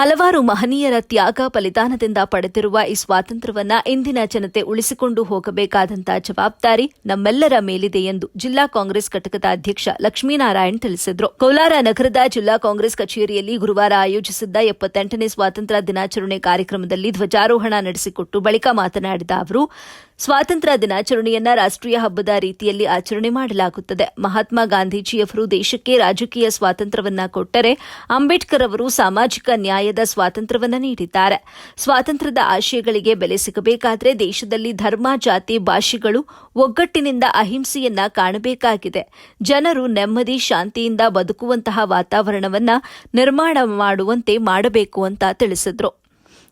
ಹಲವಾರು ಮಹನೀಯರ ತ್ಯಾಗ ಬಲಿದಾನದಿಂದ ಪಡೆದಿರುವ ಈ ಸ್ವಾತಂತ್ರ್ಯವನ್ನ ಇಂದಿನ ಜನತೆ ಉಳಿಸಿಕೊಂಡು ಹೋಗಬೇಕಾದಂತಹ ಜವಾಬ್ದಾರಿ ನಮ್ಮೆಲ್ಲರ ಮೇಲಿದೆ ಎಂದು ಜಿಲ್ಲಾ ಕಾಂಗ್ರೆಸ್ ಘಟಕದ ಅಧ್ಯಕ್ಷ ಲಕ್ಷ್ಮೀನಾರಾಯಣ್ ತಿಳಿಸಿದರು. ಕೋಲಾರ ನಗರದ ಜಿಲ್ಲಾ ಕಾಂಗ್ರೆಸ್ ಕಚೇರಿಯಲ್ಲಿ ಗುರುವಾರ ಆಯೋಜಿಸಿದ್ದ ಎಪ್ಪತ್ತೆಂಟನೇ ಸ್ವಾತಂತ್ರ್ಯ ದಿನಾಚರಣೆ ಕಾರ್ಯಕ್ರಮದಲ್ಲಿ ಧ್ವಜಾರೋಹಣ ನಡೆಸಿಕೊಟ್ಟು ಬಳಿಕ ಮಾತನಾಡಿದ ಅವರು, ಸ್ವಾತಂತ್ರ್ಯ ದಿನಾಚರಣೆಯನ್ನ ರಾಷ್ಟ್ರೀಯ ಹಬ್ಬದ ರೀತಿಯಲ್ಲಿ ಆಚರಣೆ ಮಾಡಲಾಗುತ್ತದೆ. ಮಹಾತ್ಮ ಗಾಂಧೀಜಿಯವರು ದೇಶಕ್ಕೆ ರಾಜಕೀಯ ಸ್ವಾತಂತ್ರ್ಯವನ್ನ ಕೊಟ್ಟರೆ ಅಂಬೇಡ್ಕರ್ ಅವರು ಸಾಮಾಜಿಕ ನ್ಯಾಯದ ಸ್ವಾತಂತ್ರ್ಯವನ್ನ ನೀಡಿದ್ದಾರೆ. ಸ್ವಾತಂತ್ರ್ಯದ ಆಶಯಗಳಿಗೆ ಬೆಲೆ ಸಿಗಬೇಕಾದರೆ ದೇಶದಲ್ಲಿ ಧರ್ಮ, ಜಾತಿ, ಭಾಷೆಗಳು ಒಗ್ಗಟ್ಟಿನಿಂದ ಅಹಿಂಸೆಯನ್ನ ಕಾಣಬೇಕಾಗಿದೆ. ಜನರು ನೆಮ್ಮದಿ, ಶಾಂತಿಯಿಂದ ಬದುಕುವಂತಹ ವಾತಾವರಣವನ್ನ ನಿರ್ಮಾಣ ಮಾಡುವಂತೆ ಮಾಡಬೇಕು ಅಂತ ತಿಳಿಸಿದ್ರು.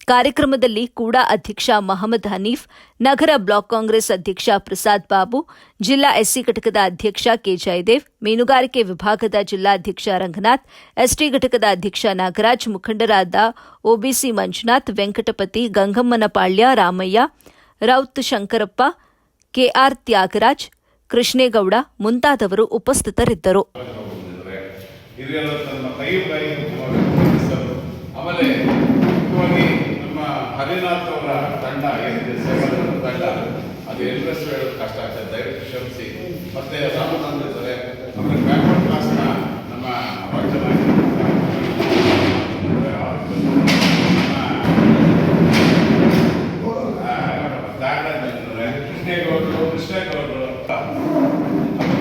ಕಾರ್ಯಕ್ರಮದಲ್ಲಿ ಕೂಡ ಅಧ್ಯಕ್ಷ ಮಹಮ್ಮದ್ ಹನೀಫ್, ನಗರ ಬ್ಲಾಕ್ ಕಾಂಗ್ರೆಸ್ ಅಧ್ಯಕ್ಷ ಪ್ರಸಾದ್ ಬಾಬು, ಜಿಲ್ಲಾ ಎಸ್ಸಿ ಘಟಕದ ಅಧ್ಯಕ್ಷ ಕೆ ಜಯದೇವ್, ಮೀನುಗಾರಿಕೆ ವಿಭಾಗದ ಜಿಲ್ಲಾಧ್ಯಕ್ಷ ರಂಗನಾಥ್, ಎಸ್ಟಿ ಘಟಕದ ಅಧ್ಯಕ್ಷ ನಾಗರಾಜ್, ಮುಖಂಡರಾದ ಒಬಿಸಿ ಮಂಜುನಾಥ್, ವೆಂಕಟಪತಿ ಗಂಗಮ್ಮನಪಾಳ್ಯ, ರಾಮಯ್ಯ, ರೌತ್ ಶಂಕರಪ್ಪ, ಕೆಆರ್ ತ್ಯಾಗರಾಜ್, ಕೃಷ್ಣೇಗೌಡ ಮುಂತಾದವರು ಉಪಸ್ಥಿತರಿದ್ದರು. ಆಮೇಲೆ ಹರಿನಾಥ್ ಅವರ ತಂಡ ಏನಿದೆ ಸೇವಾ ತಂಡ, ಅದು ಇಂಟ್ರೆಸ್ಟ್ ಹೇಳೋದು ಕಷ್ಟ ಆಗ್ತದೆ ದಯವಿಟ್ಟು ಕ್ಷಮಿಸಿ. ಮತ್ತೆ ರಾಮಚಂದ್ರ ಇದ್ದಾರೆ. ಆಮೇಲೆ ಬ್ಯಾಕ್ವರ್ಡ್ ಕ್ಲಾಸ್ನ ನಮ್ಮ ಅವಾರ್ಡ್ ಕೃಷ್ಣೇಗೌಡರು ನಮ್ಮ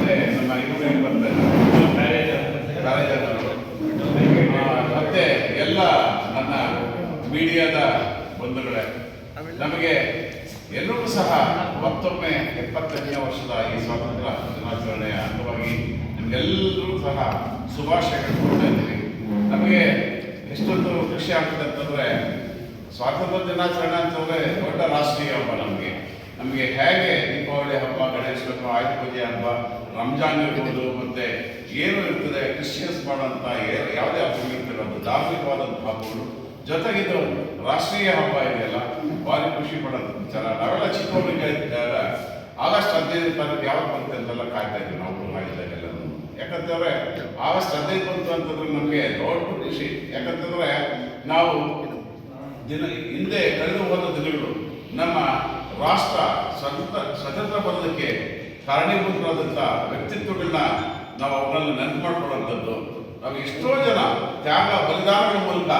ಎಲ್ಲ ನನ್ನ ಮೀಡಿಯಾದ ಬಂಧುಗಳೇ, ನಮಗೆ ಎಲ್ಲರೂ ಸಹ ಮತ್ತೊಮ್ಮೆ ಎಪ್ಪತ್ತನೆಯ ವರ್ಷದ ಈ ಸ್ವಾತಂತ್ರ್ಯ ದಿನಾಚರಣೆಯ ಅಂಗವಾಗಿ ನಿಮಗೆಲ್ಲರೂ ಸಹ ಶುಭಾಶಯಗಳು ಕೊಡ್ತಾ ಇದ್ದೀವಿ. ನಮಗೆ ಎಷ್ಟೊಂದು ಖುಷಿ ಆಗ್ತದೆ ಅಂತಂದರೆ, ಸ್ವಾತಂತ್ರ್ಯ ದಿನಾಚರಣೆ ಅಂತಂದರೆ ದೊಡ್ಡ ರಾಷ್ಟ್ರೀಯ ಹಬ್ಬ ನಮಗೆ. ನಮಗೆ ಹೇಗೆ ದೀಪಾವಳಿ ಹಬ್ಬ, ಗಣೇಶ ಹಬ್ಬ, ಆಯುಧ ಪೂಜೆ ಹಬ್ಬ, ರಂಜಾನ್ ಇರ್ಬೋದು, ಮತ್ತೆ ಏನು ಇರ್ತದೆ, ಕ್ರಿಶ್ಚಿಯನ್ಸ್ ಮಾಡುವಂಥ ಯಾವುದೇ ಹಬ್ಬ ಇರ್ತದೆ ಒಂದು ಧಾರ್ಮಿಕವಾದಂಥ ಹಬ್ಬಗಳು. ಜೊತೆಗಿದು ರಾಷ್ಟ್ರೀಯ ಹಬ್ಬ ಇದೆಯಲ್ಲ, ಭಾರಿ ಖುಷಿ ಪಡೋದು ವಿಚಾರ ನಾವೆಲ್ಲ ಚಿಕ್ಕವರಿಗೆ ಇದ್ದಾಗ ಆಗಸ್ಟ್ ಹದಿನೈದು ತಾರೀಕು ಯಾವಾಗ ಬಂತು ಅಂತೆಲ್ಲ ಕಾಯ್ತಾ ಇದ್ವಿ ನಾವು ಮಾಡಿದಾಗೆಲ್ಲ ಯಾಕಂತಂದ್ರೆ ಆಗಸ್ಟ್ ಹದಿನೈದು ಬಂತು ಅಂತಂದ್ರೆ ನಮಗೆ ದೊಡ್ಡ ಖುಷಿ. ಯಾಕಂತಂದ್ರೆ ನಾವು ದಿನ ಹಿಂದೆ ಕಳೆದು ಹೋದ ದಿನಗಳು ನಮ್ಮ ರಾಷ್ಟ್ರ ಸ್ವತಂತ್ರ ಸ್ವತಂತ್ರ ಬರೋದಕ್ಕೆ ಕಾರಣೀಭೂತರಾದಂಥ ವ್ಯಕ್ತಿತ್ವಗಳನ್ನ ನಾವು ಅವರಲ್ಲಿ ನೆನಪು ಮಾಡ್ಕೊಳ್ಳುವಂಥದ್ದು ನಾವು ಎಷ್ಟೋ ಜನ ತ್ಯಾಗ, ಬಲಿದಾನಗಳ ಮೂಲಕ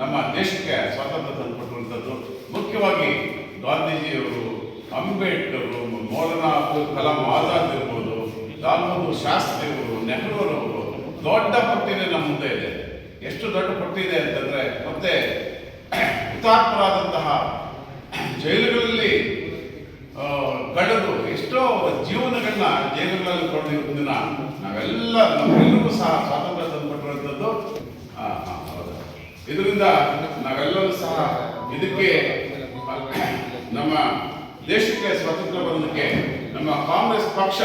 ನಮ್ಮ ದೇಶಕ್ಕೆ ಸ್ವಾತಂತ್ರ್ಯ ತಂದುಕೊಟ್ಟುವಂಥದ್ದು ಮುಖ್ಯವಾಗಿ ಗಾಂಧೀಜಿಯವರು, ಅಂಬೇಡ್ಕರ್ ಮೌಲಾನಾ ಅಬ್ದುಲ್ ಕಲಾಂ ಆಜಾದ್ ಇರ್ಬೋದು, ಲಾಲ್ ಬಹದ್ದೂರ್ ನೆಹರೂರವರು ದೊಡ್ಡ ಪಟ್ಟಿನೇ ನಮ್ಮ ಮುಂದೆ ಇದೆ. ಎಷ್ಟು ದೊಡ್ಡ ಪಟ್ಟಿ ಇದೆ ಅಂತಂದ್ರೆ ಮತ್ತೆ ಹುತಾತ್ಮರಾದಂತಹ ಜೈಲುಗಳಲ್ಲಿ ಕಳೆದು ಎಷ್ಟೋ ಜೀವನಗಳನ್ನ ಜೈಲುಗಳಲ್ಲಿ ಕೊಂಡಿರೋ ದಿನ ನಾವೆಲ್ಲ ನಮ್ಮೆಲ್ಲರಿಗೂ ಸಹ ಸ್ವಾತಂತ್ರ್ಯ ಇದರಿಂದ ನಾವೆಲ್ಲರೂ ಸಹ ಇದಕ್ಕೆ ನಮ್ಮ ದೇಶಕ್ಕೆ ಸ್ವಾತಂತ್ರ್ಯ ಬರೋದಕ್ಕೆ ನಮ್ಮ ಕಾಂಗ್ರೆಸ್ ಪಕ್ಷ